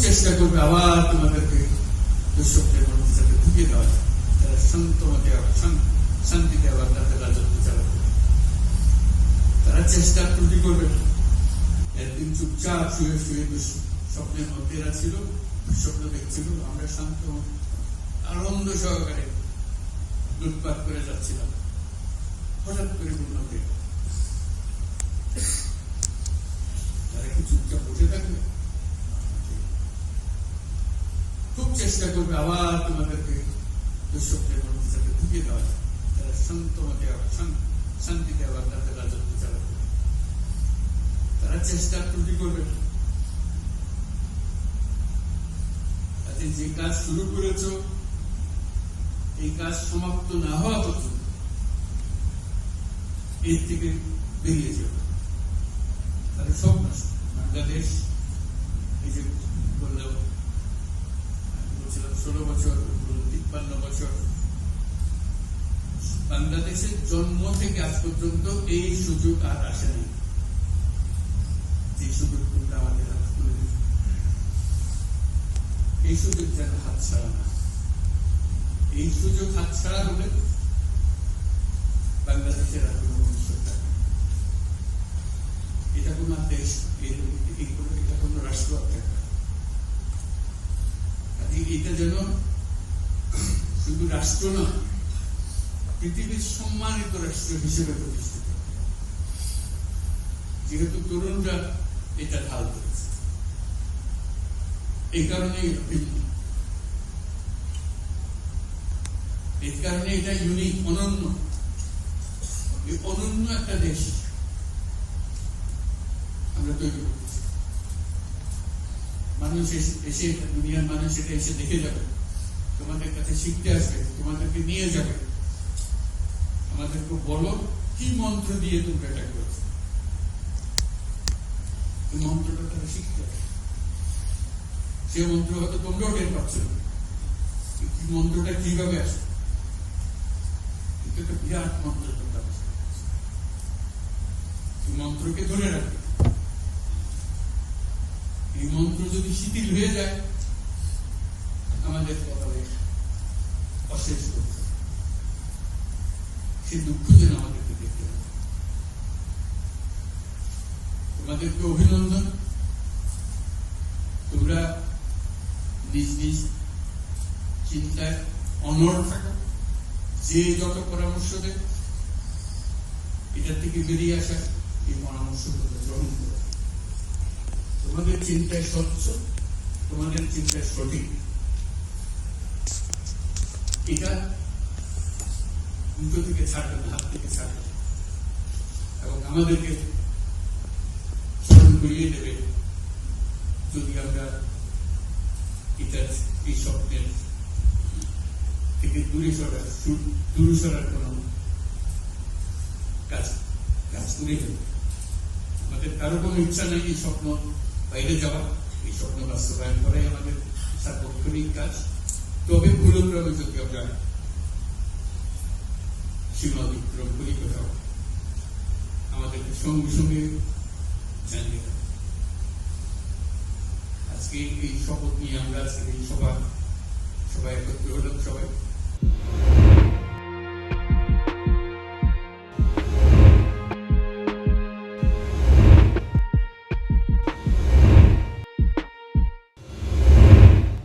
চেষ্টা করবে আবার তোমাদেরকে দুঃস্বপ্নের মধ্যে যাতে ঢুকিয়ে দেওয়া তারা শান- শান্তিতে আবার তাদের রাজত্ব চালাবে তারা চেষ্টা ত্রুটি করবে। একদিন চুপচাপ শুয়ে শুয়ে স্বপ্নের মধ্যে এরা ছিল স্বপ্ন দেখছিল, আমরা শান্ত আনন্দ সহকারে লুটপাট করে যাচ্ছিলাম। হঠাৎ করে উন্নতি তারা কি চুপচাপ বসে থাকবে? খুব চেষ্টা করবে আবার তোমাদেরকে দুঃস্বপ্নের মধ্যে যাতে ঢুকিয়ে দেওয়া যায় তারা শান- শান্তিতে আবার তাদের রাজত্ব চালাবে। তারা চেষ্টা ত্রুটি করবে। কাজে যে কাজ শুরু করেছ, এই কাজ সমাপ্ত না হওয়া পর্যন্ত এর থেকে বেরিয়ে যাবে তাহলে সব বাংলাদেশ, এই যে বললাম ষোলো বছর, তিপ্পান্ন বছর। বাংলাদেশের জন্ম থেকে আজ পর্যন্ত এই সুযোগ আর আসেনি। যে সুযোগ তোমরা আমাদের হাত দিচ্ছ। এই সুযোগ যেন হাত ছাড়া না এই সুযোগ হাত ছাড়া হলে বাংলাদেশের আর কোনো ভবিষ্যৎ থাকবে না। এটা কোনো আর দেশ এর- এই কোনো- এটা কোনো রাষ্ট্র আর থাকবে না। কাজে এটা যেন শুধু রাষ্ট্র নয় পৃথিবীর সম্মানিত রাষ্ট্র হিসেবে প্রতিষ্ঠিত। যেহেতু তরুণরা এটা ঢাল করেছে। এই কারণে। এই কারণে এটা ইউনিক অনন্য। অনন্য একটা দেশ আমরা তৈরি করতেছি মানুষ এসে- দুনিয়ার মানুষ এটা এসে দেখে যাবে। তোমাদের কাছে শিখতে আসবে, তোমাদেরকে নিয়ে যাবে। আমাদেরকে বলো, কি মন্ত্র দিয়ে তোমরা এটা করেছ? এই মন্ত্রটা তারা শিখতে সে মন্ত্র হয়তো তোমরাও টের পাচ্ছ। না। কি মন্ত্রটা কীভাবে আসে কিন্তু একটা বিরাট মন্ত্র তোমরা। মন্ত্রকে ধরে রাখবে। এই মন্ত্র যদি শিথিল হয়ে যায়, আমাদের কপালে অশেষ দুঃখ সে দুঃখ যেন আমাদেরকে দেখতে হবে। তোমাদেরকে অভিনন্দন। তোমরা নিজ নিজ চিন্তায় অনড় থাকো। যে যত পরামর্শ দেয় এটা থেকে বেরিয়ে আসা এই পরামর্শ গ্রহণ করো। তোমাদের চিন্তায় স্বচ্ছ, তোমাদের চিন্তায় সঠিক। এটা দুটো থেকে ছাড়বে না হাত থেকে ছাড়বে এবং আমাদেরকে স্মরণ করিয়ে দেবে যদি আমরা এটা, এই স্বপ্নের থেকে দূরে সরা, সু- দূরে সরার কোন কাজ কাজ করে আমাদের কারও কোনো ইচ্ছা নেই এই স্বপ্ন বাইরে যাওয়া এই স্বপ্ন বাস্তবায়ন করাই আমাদের সার্বক্ষণিক কাজ, তবে ভুলক্রমে যদি আমরা সীমা অতিক্রম করি কোথাও। আমাদেরকে সঙ্গে সঙ্গে জানিয়ে আজকে এই শপথ নিয়ে আমরা আজকে এই সভা সবাই একত্র হলাম, সবাই